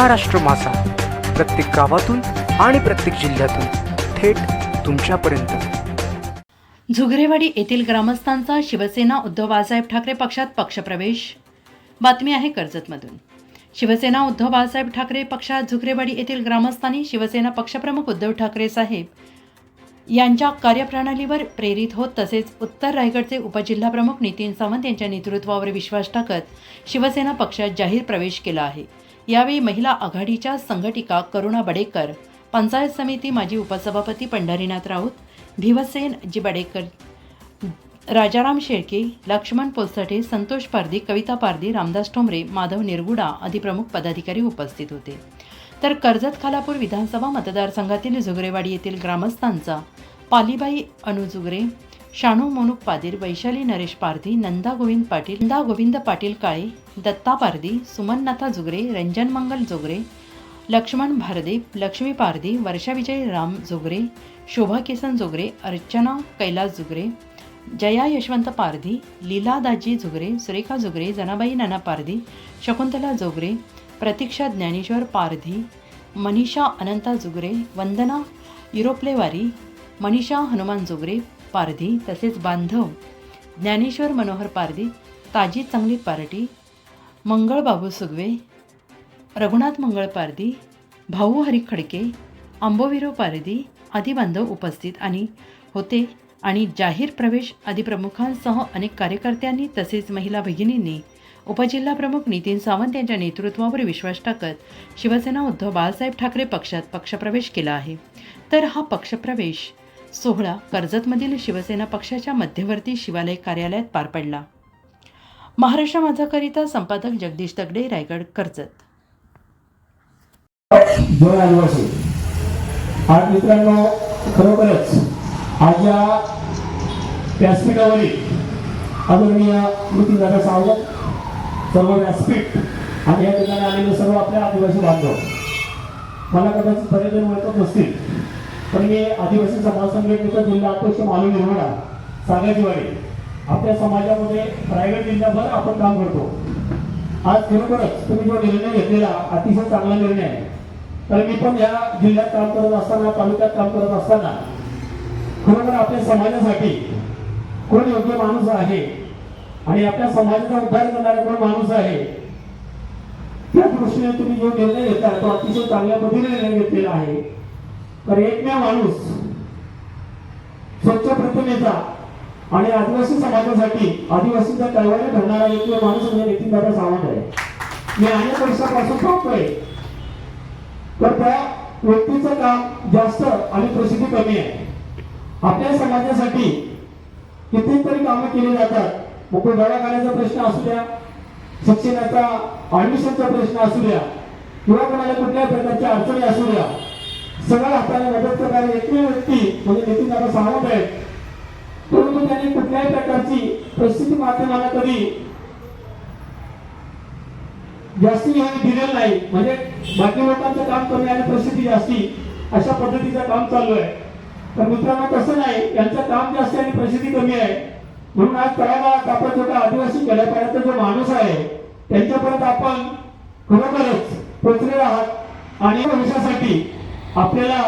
महाराष्ट्र मासा. प्रत्येक गावातून आणि प्रत्येक जिल्ह्यातून थेट तुमच्यापर्यंत. झुगरेवाडी येथील ग्रामस्थांचा शिवसेना उद्धव बाळासाहेब ठाकरे पक्षात पक्षप्रवेश. बातमी आहे कर्जतमधून. शिवसेना उद्धव बाळासाहेब ठाकरे पक्षात झुगरेवाडी येथील ग्रामस्थांनी शिवसेना पक्षप्रमुख उद्धव ठाकरे साहेब यांच्या कार्यप्रणालीवर प्रेरित होत तसेच उत्तर रायगडचे उपजिल्हाप्रमुख नितीन सावंत यांच्या नेतृत्वावर विश्वास टाकत शिवसेना पक्षात जाहीर प्रवेश केला आहे. यावेळी महिला आघाडीच्या संघटिका करुणा बडेकर पंचायत समिती माजी उपसभापती पंढरीनाथ राऊत भिवसेन जी बडेकर राजाराम शेळके लक्ष्मण पोलसाठे संतोष पारधी कविता पारधी रामदास ठोंबरे माधव निरगुडा आदी प्रमुख पदाधिकारी उपस्थित होते. तर कर्जत खालापूर विधानसभा मतदारसंघातील जुगरेवाडी येथील ग्रामस्थांचा पालीबाई अनु जुगरे शाणू मोनुक पादीर वैशाली नरेश पारधी नंदा गोविंद पाटील नंदा गोविंद पाटील काळे दत्ता पारधी सुमननाथा जुगरे रंजन मंगल जोगरे लक्ष्मण भारदेव लक्ष्मी पारधी वर्षाविजय राम जोगरे शोभा किसन जोगरे अर्चना कैलास जुगरे जया यशवंत पारधी लीला दाजी जुगरे सुरेखा जुगरे जनाबाई नाना पारधी शकुंतला जोगरे प्रतीक्षा ज्ञानेश्वर पारधी मनीषा अनंता जुगरे वंदना युरोप्लेवारी मनीषा हनुमान जोगरे पारधी तसेच बांधव ज्ञानेश्वर मनोहर पारधी ताजी चांगली पार्टी मंगळबाबू सुगवे रघुनाथ मंगळ पारधी भाऊ हरी खडके आंबोविरो पारधी आदी बांधव उपस्थित आणि होते. आणि जाहीर प्रवेश आदी प्रमुखांसह अनेक कार्यकर्त्यांनी तसेच महिला भगिनींनी उपजिल्हाप्रमुख नितीन सावंत यांच्या नेतृत्वावर विश्वास टाकत शिवसेना उद्धव बाळासाहेब ठाकरे पक्षात पक्षप्रवेश केला आहे. तर हा पक्षप्रवेश सोहळा कर्जतमधील शिवसेना पक्षाच्या मध्यवर्ती शिवालय कार्यालयात पार पडला. महाराष्ट्र माझाकरिता संपादक जगदीश दगडे रायगड कर्जत. दोन आदिवासी. आज मित्रांनो खरोखरच आज या व्यासपीठावरील आदरणीय दादा सावंत सर्व व्यासपीठ आणि या ठिकाणी आलेले सर्व आपल्या आदिवासी बांधव. मला कदाचित पर्यटन ओळखत नसतील पण मी आदिवासी समाज संघटनेचा जिल्हा अध्यक्ष मालू निर्मळा सागाजीवाडी आपल्या समाजामध्ये रायगड जिल्ह्याभर आपण काम करतो. आज खरोखरच तुम्ही जो निर्णय घेतलेला अतिशय चांगला निर्णय आहे. तर मी पण या जिल्ह्यात काम करत असताना तालुक्यात काम करत असताना खरोखर आपल्या समाजासाठी? कोण योग्य माणूस आहे? आणि आपल्या समाजाचा उद्धार करणारा कोण माणूस आहे? त्या दृष्टीने तुम्ही जो निर्णय घेता तो अतिशय चांगल्या पद्धतीने निर्णय घेतलेला आहे. तर एकमेव माणूस स्वच्छ प्रतिमेचा आणि आदिवासी समाजासाठी आदिवासीचा कळवळे ठरणारा एकमेव माणूस म्हणजे नितीन दादा सावंत आहे. मी अनेक वर्षापासून पाहतोय तर त्या व्यक्तीचं काम जास्त आणि प्रसिद्धी कमी आहे. आपल्या समाजासाठी कितीतरी कामं केली जातात. मग तो दवाखान्याचा प्रश्न असू द्या शिक्षणाचा ऍडमिशनचा प्रश्न असू द्या किंवा कोणाला कुठल्याही प्रकारच्या अडचणी असू द्या सगळ्या हाताने मदत करणारी एकमेव व्यक्ती म्हणजे नितीन दादा सावंत आहेत. परंतु त्यांनी कुठल्याही प्रकारची प्रसिद्धी माध्यमाला कधी जास्ती हे दिलेलं नाही. म्हणजे बाकी लोकांचं काम कमी आणि प्रसिद्धी जास्ती अशा पद्धतीचं काम चालू आहे. तर मित्रांनो तसं नाही. यांचं काम जास्त आणि प्रसिद्धी कमी आहे. म्हणून आज तळागाळात आपण होता आदिवासी खेड्यापाड्याचा जो माणूस आहे त्यांच्यापर्यंत आपण खरोखरच पोचलेलो आहात. आणि भविष्यासाठी आपल्याला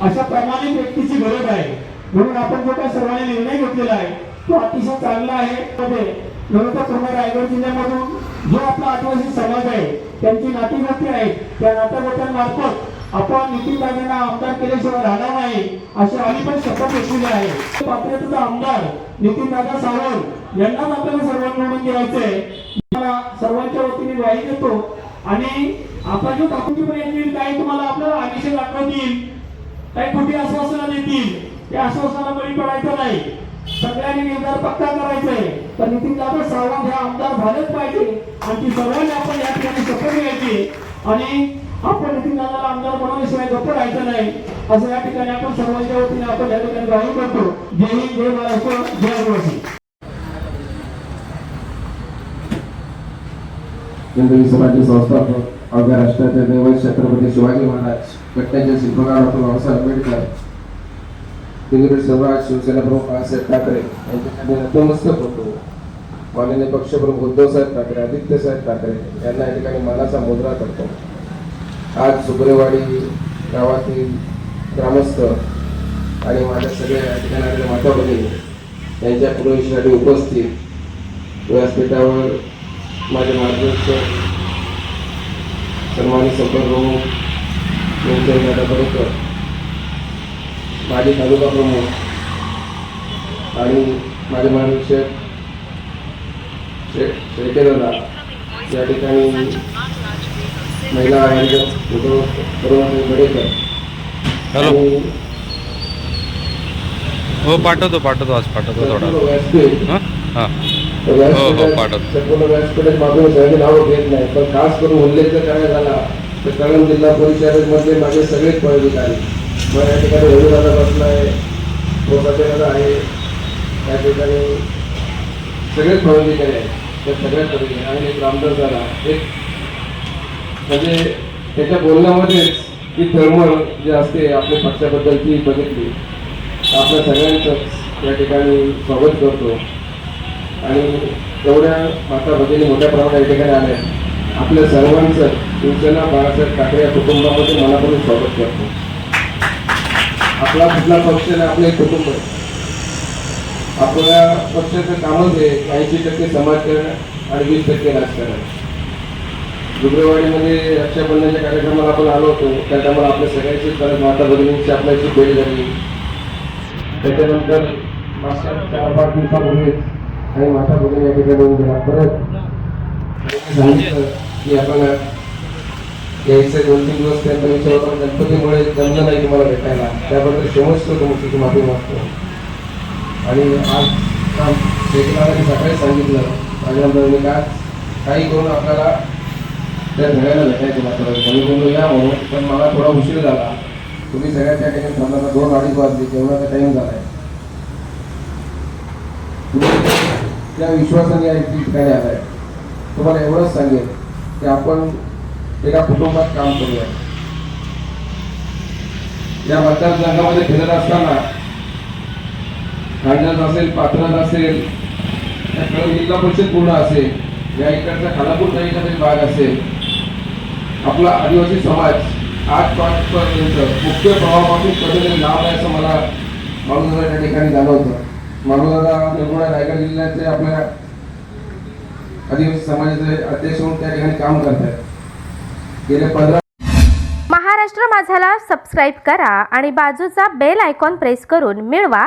अशा प्रामाणिक व्यक्तीची गरज आहे. म्हणून आपण जो काय सर्वांनी निर्णय घेतलेला आहे तो अतिशय चांगला आहे. मध्ये नव्हे पूर्ण रायगड जिल्ह्यामधून जो आपला आदिवासी समाज आहे त्यांची नातीगोती आहेत त्या नात्यागोत्यांमार्फत आपण नितीन दादांना आमदार केल्याशिवाय राहणार नाही अशी आम्ही पण शपथ घेतलेली आहे. पात्रतेचा आमदार नितीन दादा सावंत यांनाच आपल्याला सर्वांना म्हणून द्यायचंय सर्वांच्या वतीने ग्वाही देतो. आणि आपण जो टाकूपर्यंत येतील काही तुम्हाला आपल्याला आमिष दाखवतील. काही कुठे आश्वासनं देतील? त्या आश्वासनाला बळी पडायचं नाही. सगळ्यांनी निर्धार पक्का करायचंय. तर नितीन दादा सावंत हे आमदार झालंच पाहिजे आणि ती सर्वांनी आपण या ठिकाणी शपथ घ्यायची. आणि आपण नितीन दादाला आमदार बनवल्याशिवाय गप्प राहायचं नाही. असं या ठिकाणी आपण सर्वांच्या वतीने आपण या ठिकाणी ग्वाही करतो. जय हिंद जय महाराष्ट्र जय आदिवासी. हिंदवी समाजचे संस्थापक अवघ्या राष्ट्राचे दैवत छत्रपती शिवाजी महाराज घटनेचे शिल्पकार डॉक्टर बाबासाहेब आंबेडकर दिल्लीतील सर्वराज शिवसेना प्रमुख बाळासाहेब ठाकरे यांच्यासाठी नतमस्तक होतो. माननीय पक्षप्रमुख उद्धवसाहेब ठाकरे आदित्यसाहेब ठाकरे यांना या ठिकाणी मानाचा मुद्रा करतो. आज सुग्रेवाडी गावातील ग्रामस्थ आणि माझ्या सगळ्या या ठिकाणी आलेल्या माता भगिनी यांच्या प्रवेशासाठी उपस्थित व्यासपीठावर माझे मार्गदर्शक सन्मानित संपर्क प्रमुख दादा बरोबर माझे तालुका प्रमुख आणि माझे मार्गदर्शक शेळकेदादा या ठिकाणी महिला आयोजक हॅलो. हो पाठवतो पाठवतो आज पाठवतो थोडा. हां? हां. पाठवतो. संपूर्ण व्यासपीठात माझं सगळे नावं घेत नाही. पण खास करून उल्लेख जर करायला झाला तर कळंब जिल्हा परिषदेमध्ये माझे सगळेच पदाधिकारी. मग या ठिकाणी रघुदादा बसलाय. दादा आहे. या ठिकाणी सगळेच पदाधिकारी आहेत. त्या सगळ्या पदाधिकारी आणि एक रामदास झाला एक म्हणजे त्याच्या बोलण्यामध्येच ती तळमळ जे असते आपल्या पक्षाबद्दलची बघितली आपल्या सगळ्यांचंच या ठिकाणी स्वागत करतो. आणि एवढ्या माता भगिनी मोठ्या प्रमाणात या ठिकाणी आल्या. आपल्या सर्वांचं शिवसेना बाळासाहेब ठाकरे या कुटुंबामध्ये मनापासून स्वागत करतो. आपला कुठला पक्ष आणि आपले कुटुंब. आपल्या पक्षाचं कामच आहे ऐंशी टक्के समाजकारण आणि वीस टक्के राजकारण दुबरेवाडीमध्ये रक्षाबंधनच्या कार्यक्रमाला आपण आलो होतो. त्या टायमाला आपल्या सगळ्याची परत माता भगिनींची आपल्याची भेट झाली. त्याच्यानंतर मागच्या चार पाच दिवसापूर्वी आणि माता भगिनी या ठिकाणी गेला. परत सांगितलं की आपण यायचे दोन तीन दिवस त्यांचा विचार गणपतीमुळे जमलं नाही तुम्हाला भेटायला. त्याबद्दल क्षमस्व तुमची माफी मागतो. आणि आज काम शेतकऱ्याने सकाळी सांगितलं. माझ्या का काही करून आपल्याला त्या धड्याला भेटायचं मात्र मी बोललो या म्हणून पण मला थोडा उशीर झाला. तुम्ही सगळ्या त्या ठिकाणी थांबला दोन अडीच वाजले जेवणाचा टाइम झालाय. तुम्ही त्या विश्वासाने या ठिकाणी आलाय. तुम्हाला एवढंच सांगेल की आपण एका कुटुंबात काम करूया. या मतदारसंघामध्ये फिरत असताना खांडत असेल पात्रात असेल जिल्हा परिषद पूर्ण असेल या इकडचा खालापूर एखादा भाग असेल आपला आदिवासी समाज आज पर्यंत मुख्य प्रभावापासून कधीतरी लाभ आहे असं मला मालूदादा त्या ठिकाणी जाणवतं. मालूदादा निर्गुणा रायगड जिल्ह्याचे आपल्या आदिवासी समाजाचे अध्यक्ष म्हणून त्या ठिकाणी काम करत आहेत गेल्या पंधरा महाराष्ट्र माझाला सबस्क्राईब करा आणि बाजूचा बेल आयकॉन प्रेस करून मिळवा.